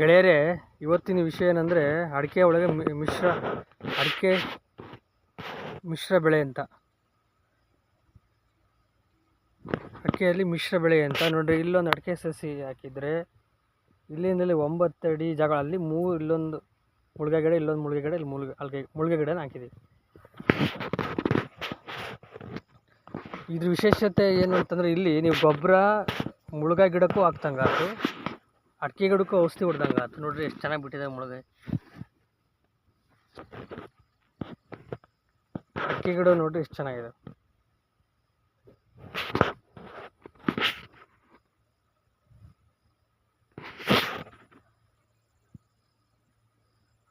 ಗೆಳೆಯರೇ, ಇವತ್ತಿನ ವಿಷಯ ಏನಂದರೆ, ಅಡಿಕೆ ಒಳಗೆ ಮಿಶ್ರ, ಅಡಿಕೆ ಮಿಶ್ರ ಬೆಳೆ ಅಂತ. ಅಡಿಕೆಯಲ್ಲಿ ಮಿಶ್ರ ಬೆಳೆ ಅಂತ. ನೋಡಿರಿ, ಇಲ್ಲೊಂದು ಅಡಿಕೆ ಸಸಿ ಹಾಕಿದರೆ, ಇಲ್ಲಿಂದಲೇ ಒಂಬತ್ತು ಅಡಿ ಜಾಗಗಳಲ್ಲಿ ಮೂರು, ಇಲ್ಲೊಂದು ಮುಳ್ಗೆ ಗಿಡ ಇಲ್ಲೊಂದು ಮುಳ್ಗೆ ಗಿಡ ಇಲ್ಲಿ ಮುಳ್ಗೆ, ಅಲ್ಗೆ ಮುಳ್ಗೆ ಗಿಡನ ಹಾಕಿದ್ದೀವಿ ಇದ್ರ ವಿಶೇಷತೆ ಏನು ಅಂತಂದರೆ, ಇಲ್ಲಿ ನೀವು ಗೊಬ್ಬರ ಮುಳುಗ ಗಿಡಕ್ಕೂ ಹಾಕ್ತಂಗೆ ಆಯ್ತು ಅಡಿಕೆ ಗಿಡಕ್ಕೂ ಔಷಧಿ ಹೊಡ್ದಂಗೆ ಆಯ್ತು ನೋಡ್ರಿ ಎಷ್ಟು ಚೆನ್ನಾಗಿ ಬಿಟ್ಟಿದೆ ಮುಳುಗೆ ಅಡಿಕೆ ಗಿಡ ನೋಡ್ರಿ ಎಷ್ಟು ಚೆನ್ನಾಗಿದೆ.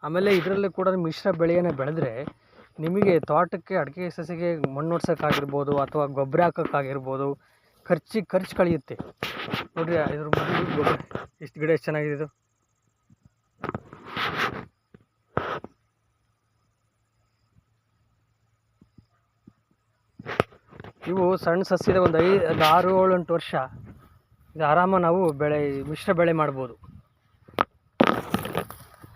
ಆಮೇಲೆ ಇದರಲ್ಲಿ ಕೂಡ ಮಿಶ್ರ ಬೆಳೆಯನ್ನು ಬೆಳೆದ್ರೆ ನಿಮಗೆ ತೋಟಕ್ಕೆ, ಅಡಿಕೆ ಸಸಿಗೆ ಮಣ್ಣು ಹೊಡ್ಸೋಕ್ಕಾಗಿರ್ಬೋದು ಅಥವಾ ಗೊಬ್ಬರ ಹಾಕೋಕ್ಕಾಗಿರ್ಬೋದು ಖರ್ಚಿಗೆ ಖರ್ಚು ಕಳೆಯುತ್ತೆ. ನೋಡ್ರಿ, ಇದ್ರ ಗೊಬ್ಬರ. ಎಷ್ಟು ಗಿಡ ಎಷ್ಟು ಚೆನ್ನಾಗಿದೆ ಇದು? ಇವು ಸಣ್ಣ ಸಸ್ಯದ ಒಂದು ಐದು ಒಂದು ಆರು, ಏಳು, ಎಂಟು ವರ್ಷ. ಇದು ಆರಾಮ ನಾವು ಬೆಳೆ, ಮಿಶ್ರ ಬೆಳೆ ಮಾಡ್ಬೋದು.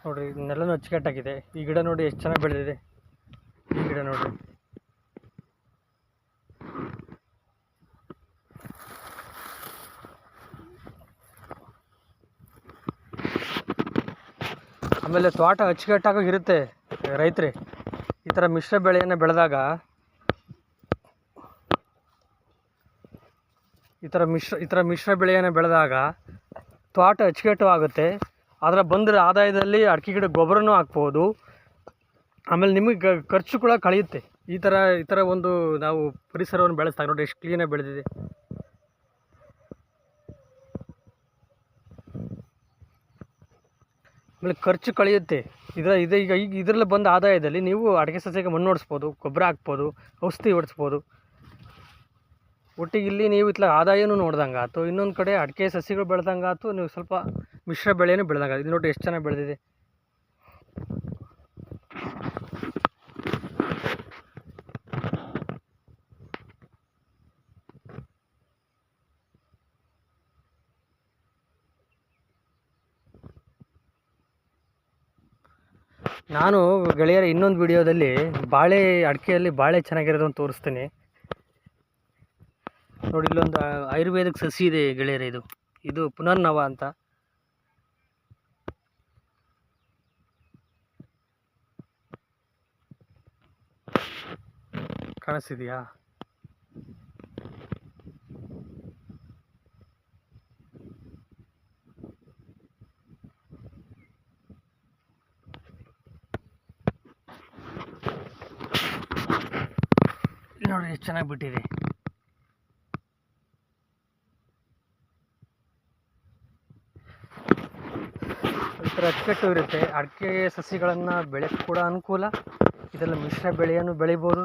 ನೋಡ್ರಿ ನೆಲನೂ ಅಚ್ಚುಕಟ್ಟಾಗಿದೆ. ಈ ಗಿಡ ನೋಡಿ ಎಷ್ಟು ಚೆನ್ನಾಗಿ ಬೆಳೆದಿದೆ. ಈ ಗಿಡ ನೋಡ್ರಿ. ಆಮೇಲೆ ತೋಟ ಅಚ್ಚುಕಟ್ಟಾಗಿ ಇರುತ್ತೆ ರೈತರೇ. ಈ ಥರ ಮಿಶ್ರ ಬೆಳೆಯನ್ನು ಬೆಳೆದಾಗ ಈ ಥರ ಮಿಶ್ರ, ಈ ಥರ ಮಿಶ್ರ ಬೆಳೆಯನ್ನು ಬೆಳೆದಾಗ ತೋಟ ಅಚ್ಚುಕಟ್ಟು ಆಗುತ್ತೆ. ಅದರ ಬಂದರೆ ಆದಾಯದಲ್ಲಿ ಅಡಿಕೆ ಗಿಡ ಗೊಬ್ಬರನೂ ಹಾಕ್ಬೋದು. ಆಮೇಲೆ ನಿಮಗೆ ಖರ್ಚು ಕೂಡ ಕಳೆಯುತ್ತೆ. ಈ ಥರ ಈ ಥರ ಒಂದು ನಾವು ಪರಿಸರವನ್ನು ಬೆಳೆಸ್ತಾ ನೋಡಿ, ಎಷ್ಟು ಕ್ಲೀನಾಗಿ ಬೆಳೆದಿದೆ. ಆಮೇಲೆ ಖರ್ಚು ಕಳೆಯುತ್ತೆ. ಇದರ, ಇದೆ ಈಗ ಈಗ ಇದರಲ್ಲಿ ಬಂದ ಆದಾಯದಲ್ಲಿ ನೀವು ಅಡಿಕೆ ಸಸ್ಯಕ್ಕೆ ಮಣ್ಣು ಹೊಡಿಸ್ಬೋದು ಗೊಬ್ಬರ ಹಾಕ್ಬೋದು, ಔಷಧಿ ಹೊಡಿಸ್ಬೋದು ಒಟ್ಟಿಗೆ ಇಲ್ಲಿ ನೀವು ಇತ್ಲ ಆದಾಯನೂ ನೋಡ್ದಂಗೆ ಆಯ್ತು. ಇನ್ನೊಂದು ಕಡೆ ಅಡಿಕೆ ಸಸಿಗಳು ಬೆಳೆದಂಗೆ ಆಯ್ತು. ನೀವು ಸ್ವಲ್ಪ ಮಿಶ್ರ ಬೆಳೆನೂ ಬೆಳೆದಂಗೆ ಇದು ನೋಡಿ ಎಷ್ಟು ಚೆನ್ನಾಗಿ ಬೆಳೆದಿದೆ. ನಾನು ಗೆಳೆಯರ ಇನ್ನೊಂದು ವಿಡಿಯೋದಲ್ಲಿ ಬಾಳೆ ಅಡಿಕೆಯಲ್ಲಿ ಬಾಳೆ ಚೆನ್ನಾಗಿರೋದನ್ನು ತೋರಿಸ್ತೀನಿ. ನೋಡಿ, ಇಲ್ಲೊಂದು ಆಯುರ್ವೇದಿಕ್ ಸಸಿ ಇದೆ ಗೆಳೆಯರ ಇದು. ಇದು ಪುನರ್ನವ ಅಂತ. ಕಾಣಿಸ್ತಿದೆಯಾ? ಇಲ್ಲಿ ನೋಡಿ ಎಷ್ಟು ಚೆನ್ನಾಗಿ ಬಿಟ್ಟಿದೆ. ಒಂಥರ ಥರ ಅಚ್ಚುಕಟ್ಟು ಇರುತ್ತೆ. ಅಡಿಕೆ ಸಸಿಗಳನ್ನು ಬೆಳೆಯೋಕ್ಕೆ ಕೂಡ ಅನುಕೂಲ. ಇದೆಲ್ಲ ಮಿಶ್ರ ಬೆಳೆಯನ್ನು ಬೆಳಿಬೋದು.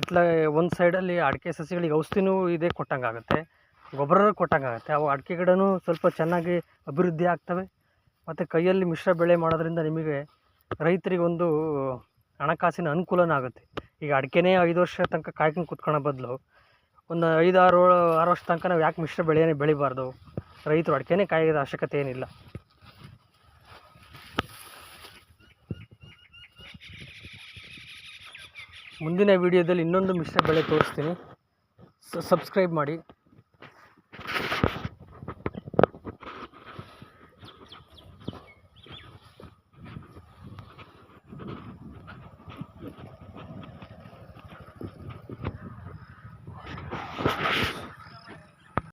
ಇಟ್ಲ ಒಂದು ಸೈಡಲ್ಲಿ ಅಡಿಕೆ ಸಸಿಗಳಿಗೆ ಔಷಧಿನೂ ಇದೆ ಕೊಟ್ಟಂಗೆ ಆಗುತ್ತೆ ಗೊಬ್ಬರನೂ ಕೊಟ್ಟಂಗೆ ಆಗುತ್ತೆ ಅವು ಅಡಿಕೆ ಗಿಡನೂ ಸ್ವಲ್ಪ ಚೆನ್ನಾಗಿ ಅಭಿವೃದ್ಧಿ ಆಗ್ತವೆ. ಮತ್ತು ಕೈಯಲ್ಲಿ ಮಿಶ್ರ ಬೆಳೆ ಮಾಡೋದ್ರಿಂದ ನಿಮಗೆ ರೈತರಿಗೆ ಒಂದು ಹಣಕಾಸಿನ ಅನುಕೂಲನೂ ಆಗುತ್ತೆ. ಈಗ ಅಡಿಕೆನೇ ಐದು ವರ್ಷ ತನಕ ಕಾಯ್ಕೊಂಡು ಕುತ್ಕೊಳ್ಳೋ ಬದಲು ಒಂದು ಐದು ಆರು ಆರು ವರ್ಷ ತನಕ ನಾವು ಯಾಕೆ ಮಿಶ್ರ ಬೆಳೆಯೇ ಬೆಳಿಬಾರ್ದು? ರೈತರು ಅಡಿಕೆನೇ ಕಾಯೋದ ಅವಶ್ಯಕತೆ ಏನಿಲ್ಲ. ಮುಂದಿನ ವಿಡಿಯೋದಲ್ಲಿ ಇನ್ನೊಂದು ಮಿಶ್ರ ಬೆಳೆ ತೋರಿಸ್ತೀನಿ. ಸಬ್ಸ್ಕ್ರೈಬ್ ಮಾಡಿ.